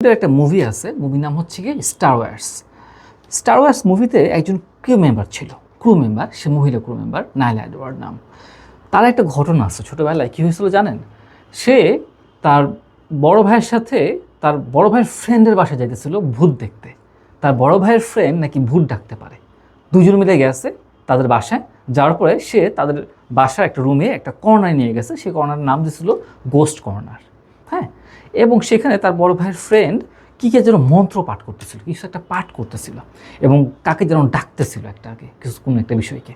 একটা মুভি আছে মুভির নাম হচ্ছে কি স্টার ওয়ার্স স্টার ওয়ার্স মুভিতে একজন ক্রু মেম্বার ছিল ক্রু মেম্বার সে মহিলা ক্রু মেম্বার নাইলা এডওয়ার্ড নাম। তার একটা ঘটনা আছে ছোটোবেলায়, কী হয়েছিল জানেন? সে তার বড় ভাইয়ের সাথে, তার বড় ভাইয়ের ফ্রেন্ডের বাসায় যাইতেছিল ভূত দেখতে। তার বড় ভাইয়ের ফ্রেন্ড নাকি ভূত ডাকতে পারে। দুজন মিলে গেছে তাদের বাসায়, যাওয়ার পরে সে তাদের বাসার একটা রুমে একটা কর্নার নিয়ে গেছে। সেই কর্নার নাম দিয়েছিল গোস্ট কর্নার এবং সেখানে তার বড় ভাইয়ের ফ্রেন্ড কী কে যেন মন্ত্র পাঠ করতেছিল, কিছু একটা পাঠ করতেছিল এবং কাকে যেন ডাকতেছিল একটা আগে কিছু কোনো একটা বিষয়কে।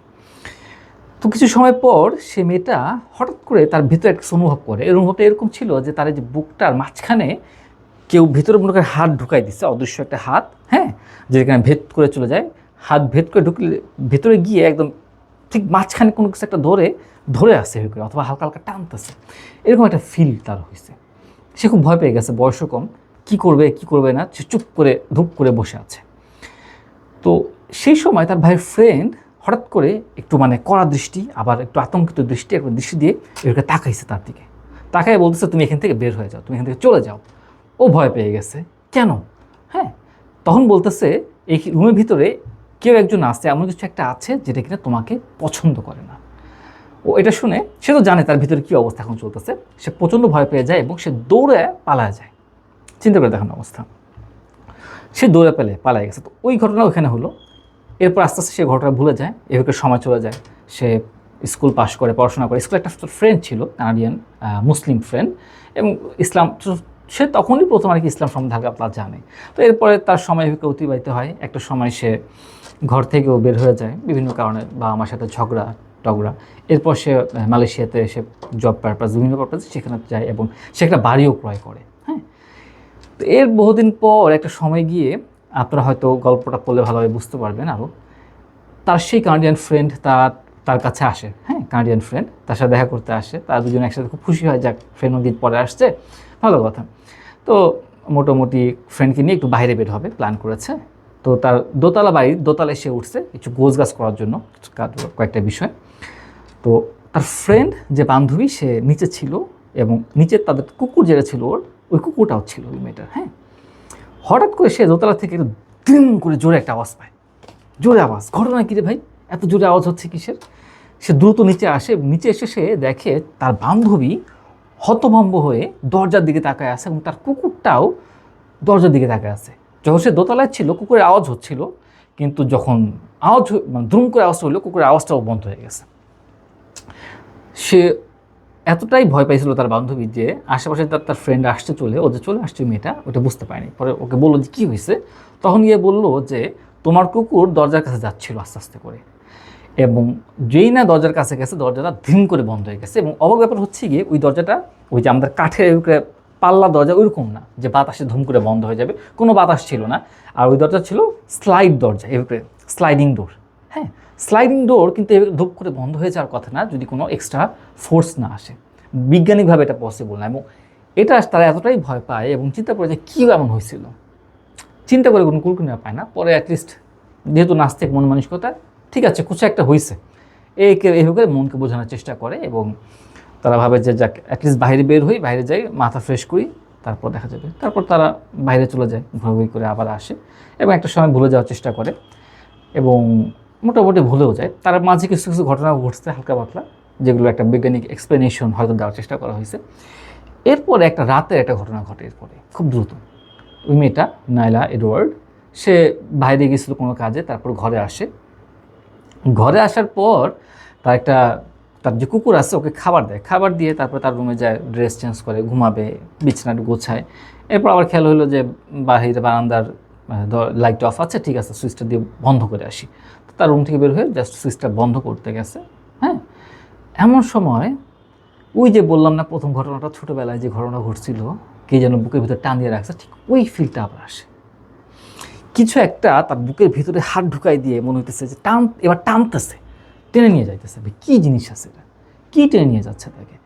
তো কিছু সময় পর সে মেয়েটা হঠাৎ করে তার ভিতরে একটা অনুভব করে। এই অনুভবটা এরকম ছিল যে তার এই যে বুকটার মাঝখানে কেউ ভিতরে মনে করে হাত ঢুকাই দিচ্ছে অদৃশ্য একটা হাত হ্যাঁ? যেখানে ভেদ করে চলে যায়। হাত ভেদ করে ঢুকলে ভেতরে গিয়ে একদম ঠিক মাঝখানে কোনো কিছু একটা ধরে ধরে আসে হয়ে করে, অথবা হালকা হালকা টানতেছে। এরকম একটা ফিল তার হয়েছে। সে খুব ভয় পেয়ে গেছে, বয়সও কম। কী করবে, কি করবে না, সে চুপ করে, ধূপ করে বসে আছে। তো সেই সময় তার ভাইয়ের ফ্রেন্ড হঠাৎ করে একটু মানে কড়া দৃষ্টি, আবার একটু আতঙ্কিত দৃষ্টি একবার দৃষ্টি দিয়ে এটাকে তাকাইছে তার দিকে। তাকায় বলতেছে, তুমি এখান থেকে বের হয়ে যাও, তুমি এখান থেকে চলে যাও। ও ভয় পেয়ে গেছে, কেন? হ্যাঁ তখন বলতেছে, এই রুমের ভিতরে কেউ একজন আছে, এমন কিছু একটা আছে যেটা কিনা তোমাকে পছন্দ করে না। ও এটা শুনে সে তো জানে তার ভিতরে কী অবস্থা এখন চলতেছে। সে প্রচণ্ড ভয় পেয়ে যায় এবং সে দৌড়ে পালায় যায়। চিন্তা করে দেখানো অবস্থা। সে দৌড়ে পেলে, পালায় গেছে। তো ওই ঘটনা ওখানে হলো। এরপর আস্তে আস্তে সে ঘটনা ভুলে যায়, এভাবে সময় চলে যায়। সে স্কুল পাশ করে, পড়াশোনা করে। স্কুলে একটা ফ্রেন্ড ছিল কানাডিয়ান মুসলিম ফ্রেন্ড এবং ইসলাম সে তখনই প্রথম আর কি ইসলাম সম্বন্ধে হালকা পাতলা জানে। তো এরপরে তার সময় এভাবে অতিবাহিত হয়। একটা সময় সে ঘর থেকেও বের হয়ে যায়। বিভিন্ন কারণে বা আমার সাথে ঝগড়া টগড়া এরপর সে মালয়েশিয়াতে এসে জব পারপাস বিভিন্ন পারপাসে সেখানে যায় এবং সে একটা বাড়িও ক্রয় করে হ্যাঁ? তো এর বহুদিন পর একটা সময় গিয়ে আপনারা হয়তো গল্পটা পড়লে ভালোভাবে বুঝতে পারবেন আরও তার সেই কানাডিয়ান ফ্রেন্ড তার তার কাছে আসে হ্যাঁ? কানাডিয়ান ফ্রেন্ড তার সাথে দেখা করতে আসে। তারা দুজন একসাথে খুব খুশি হয়, যাক ফ্রেন্ড অনেকদিন পরে আসছে। ভালো কথা। তো মোটামুটি ফ্রেন্ডকে নিয়ে একটু বাইরে বের হবে প্ল্যান করেছে। তো তার দোতলা বাড়ির দোতলায় সে উঠছে কিছু গোছ গাছ করার জন্য কয়েকটা বিষয়। তো তার ফ্রেন্ড যে বান্ধবী, সে নিচে ছিল এবং নিচে তাদের কুকুর যেটা ছিল ওর, ওই কুকুরটাও ছিল ওই মেয়েটার হ্যাঁ? হঠাৎ করে সে দোতলা থেকে দিন করে জোরে একটা আওয়াজ পায়। জোরে আওয়াজ। ঘটনা কী রে ভাই? এত জোরে আওয়াজ হচ্ছে কিসের? সে দ্রুত নিচে আসে নিচে এসে সে দেখে তার বান্ধবী হতভম্ব হয়ে দরজার দিকে তাকায় আছে এবং তার কুকুরটাও দরজার দিকে তাকায় আছে। যখন সে দোতলায় ছিল, কুকুরের আওয়াজ হচ্ছিল, কিন্তু যখন আওয়াজ মানে দ্রুম করে আওয়াজ হলো, কুকুরের আওয়াজটাও বন্ধ হয়ে গেছে। সে এতটাই ভয় পাইছিল তার বান্ধবী যে আশেপাশে তার তার ফ্রেন্ড আসছে চলে, ও যে চলে আসছে মেয়েটা ওটা বুঝতে পারেনি। পরে ওকে বলল যে, কী হয়েছে তখন গিয়ে বলল যে, তোমার কুকুর দরজার কাছে যাচ্ছিল আস্তে আস্তে করে এবং যেই না দরজার কাছে গেছে, দরজাটা ধিম করে বন্ধ হয়ে গেছে এবং অবাক ব্যাপার হচ্ছে গিয়ে ওই দরজাটা, ওই যে আমাদের কাঠের পাল্লা দরজা ওইরকম না, যে বাতাসে ধুম করে বন্ধ হয়ে যাবে, কোনো বাতাস ছিল না। আর ওই দরজা ছিল স্লাইড দরজা, এভাবে স্লাইডিং ডোর হ্যাঁ স্লাইডিং ডোর কিন্তু এভাবে ধূপ করে বন্ধ হয়ে যাওয়ার কথা না, যদি কোনো এক্সট্রা ফোর্স না আসে। বিজ্ঞানিকভাবে এটা পসিবল না, এবং এটা তারা এতটাই ভয় পায় এবং চিন্তা করে যে কী এমন হয়েছিল। চিন্তা করে কোনো কুলকুনিয়া পায় না, পরে অ্যাটলিস্ট যেহেতু নাস্তিক, মন মানসিকতা, ঠিক আছে, কিছু একটা হয়েছে। একে এইভাবে করে মনকে বোঝানোর চেষ্টা করে এবং তারা ভাবে যে যাক অ্যাটলিস্ট বাইরে বের হই, বাইরে যাই, মাথা ফ্রেশ করি, তারপর দেখা যাবে। তারপর তারা বাইরে চলে যায়, ঘোরাঘুরি করে আবার আসে এবং একটা সময় ভুলে যাওয়ার চেষ্টা করে। এবং মোটামুটি ভুলেও যায়। তার মাঝে কিছু কিছু ঘটনা ঘটছে হালকা পাতলা, যেগুলো একটা বৈজ্ঞানিক এক্সপ্লেনেশন হয়তো দেওয়ার চেষ্টা করা হয়েছে। এরপরে একটা রাতের একটা ঘটনা ঘটে এরপরে, খুব দ্রুত। ওই মেয়েটা নাইলা এডওয়ার্ড, সে বাইরে গেছিল কোনো কাজে, তারপর ঘরে আসে। ঘরে আসার পর তার একটা, তার যে কুকুর আছে, ওকে খাবার দেয়। খাবার দিয়ে তারপর তার রুমে যায় ড্রেস চেঞ্জ করে, ঘুমাবে, বিছানাটা গোছায়। এরপর আবার খেয়াল হলো যে বাহিরে বারান্দার লাইট অফ আছে, ঠিক আছে সুইচটা দিয়ে বন্ধ করে আসি। তার রুম থেকে বের হয়ে জাস্ট সুইচটা বন্ধ করতে গেছে হ্যাঁ? এমন সময় ওই যে বললাম না প্রথম ঘটনাটা, ছোটোবেলায় যে ঘটনা ঘটছিল, কে যেন বুকের ভিতরে টান দিয়ে রাখছে, ঠিক ওই ফিলটা আবার আসে। কিছু একটা তার বুকের ভিতরে হাত ঢুকাই দিয়ে মনে হইতেছে যে টান, এবার টানতেছে, টেনে নিয়ে যাইতেছে। কী জিনিস আছে এটা? কী টেনে নিয়ে যাচ্ছে তাকে?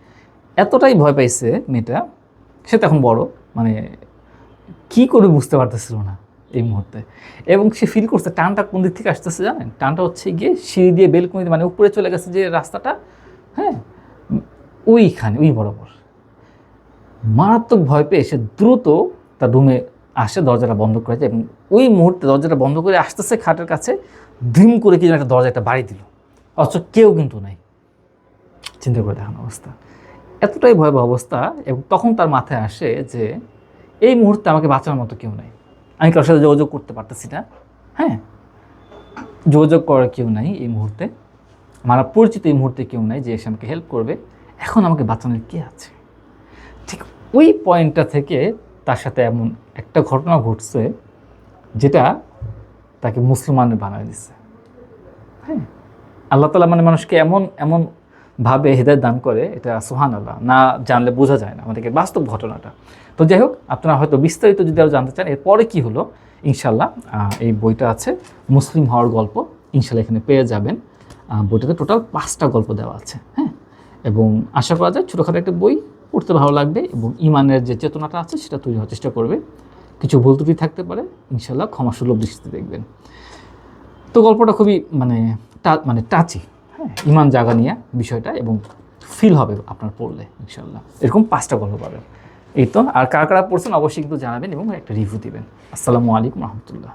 এতটাই ভয় পাইছে মেয়েটা, সে তখন বড় মানে কি করে বুঝতে পারতেছিল না। এই মুহূর্তে। এবং সে ফিল করছে, টানটা কোন দিক থেকে আসতেছে জানেন? টানটা হচ্ছে গিয়ে সিঁড়ি দিয়ে বেলকুনি মানে উপরে চলে গেছে যে রাস্তাটা হ্যাঁ? ওইখানে, ওই বরাবর। মারাত্মক ভয় পেয়ে সে দ্রুত তার রুমে আসে, দরজাটা বন্ধ করে যায় এবং ওই মুহূর্তে দরজাটা বন্ধ করে আসতেছে খাটের কাছে ধ্রিম করে কি যেন একটা দরজা একটা বাড়ি দিল। অথচ কেউ কিন্তু নাই। চিন্তা করে দেখানো অবস্থা। এতটাই ভয়াবহ অবস্থা এবং তখন তার মাথায় আসে যে, এই মুহূর্তে আমাকে বাঁচানোর মতো কেউ নাই। আমি কারোর সাথে যোগাযোগ করতে পারতেছি না। হ্যাঁ? যোগাযোগ করার কেউ নাই এই মুহূর্তে। আমার পরিচিত এই মুহূর্তে কেউ নাই যে এসে আমাকে হেল্প করবে। এখন আমাকে বাঁচানোর কে আছে? ঠিক ওই পয়েন্টটা থেকে তার সাথে এমন একটা ঘটনা ঘটছে যেটা তাকে মুসলমানের বানায় দিচ্ছে হ্যাঁ? আল্লাহ তালা মানে মানুষকে এমন এমন ভাবে হৃদয় দান করে, এটা সোহান আল্লাহ না জানলে বোঝা যায় না আমাদেরকে বাস্তব ঘটনাটা। তো যাই হোক, আপনারা হয়তো বিস্তারিত যদি আরও জানতে চান, এরপরে কি হলো? ইনশাল্লাহ এই বইটা আছে, মুসলিম হওয়ার গল্প। ইনশাল্লাহ এখানে পেয়ে যাবেন। বইটাতে টোটাল পাঁচটা গল্প দেওয়া আছে হ্যাঁ? এবং আশা করা যায় ছোটোখাটো একটা বই পড়তে ভালো লাগবে এবং ইমানের যে চেতনাটা আছে সেটা তৈরি হওয়ার চেষ্টা করবে। কিছু ভুল ত্রুটি থাকতে পারে ইনশাল্লাহ ক্ষমাসুলভ দৃষ্টিতে দেখবেন। তো গল্পটা খুবই মানে মানে টাচি ইমান জাগা নিয়ে বিষয়টা এবং ফিল হবে আপনার পড়লে ইনশাল্লাহ এরকম পাঁচটা গল্প পাবেন। এই তো, আর কারা কারা পড়ছেন অবশ্যই কিন্তু জানাবেন এবং একটা রিভিউ দেবেন। আসসালামু আলাইকুম রহমতুল্লাহ।